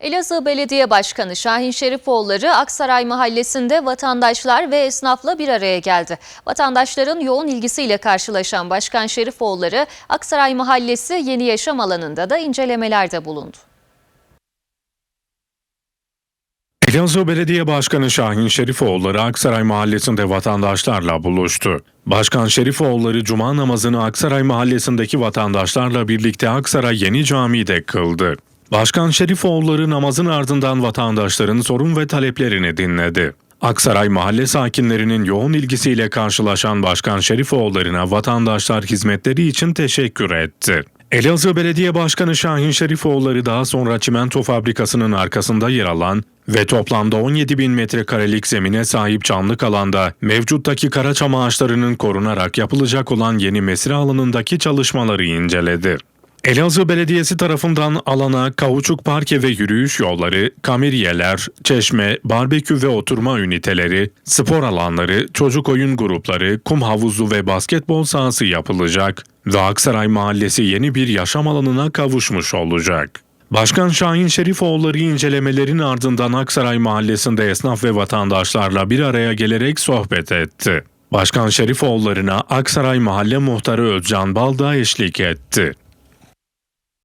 Elazığ Belediye Başkanı Şahin Şerifoğulları Aksaray Mahallesi'nde vatandaşlar ve esnafla bir araya geldi. Vatandaşların yoğun ilgisiyle karşılaşan Başkan Şerifoğulları Aksaray Mahallesi Yeni Yaşam alanında da incelemelerde bulundu. Elazığ Belediye Başkanı Şahin Şerifoğulları Aksaray Mahallesi'nde vatandaşlarla buluştu. Başkan Şerifoğulları Cuma namazını Aksaray Mahallesi'ndeki vatandaşlarla birlikte Aksaray Yeni Camii'de kıldı. Başkan Şerifoğulları namazın ardından vatandaşların sorun ve taleplerini dinledi. Aksaray mahalle sakinlerinin yoğun ilgisiyle karşılaşan Başkan Şerifoğulları'na vatandaşlar hizmetleri için teşekkür etti. Elazığ Belediye Başkanı Şahin Şerifoğulları daha sonra çimento fabrikasının arkasında yer alan ve toplamda 17 bin metrekarelik zemine sahip çamlık alanda mevcuttaki karaçam ağaçlarının korunarak yapılacak olan yeni mesire alanındaki çalışmaları inceledi. Elazığ Belediyesi tarafından alana kauçuk parke ve yürüyüş yolları, kameriyeler, çeşme, barbekü ve oturma üniteleri, spor alanları, çocuk oyun grupları, kum havuzu ve basketbol sahası yapılacak ve Aksaray Mahallesi yeni bir yaşam alanına kavuşmuş olacak. Başkan Şahin Şerifoğulları incelemelerin ardından Aksaray Mahallesi'nde esnaf ve vatandaşlarla bir araya gelerek sohbet etti. Başkan Şerifoğulları'na Aksaray Mahalle Muhtarı Özcan Balda eşlik etti.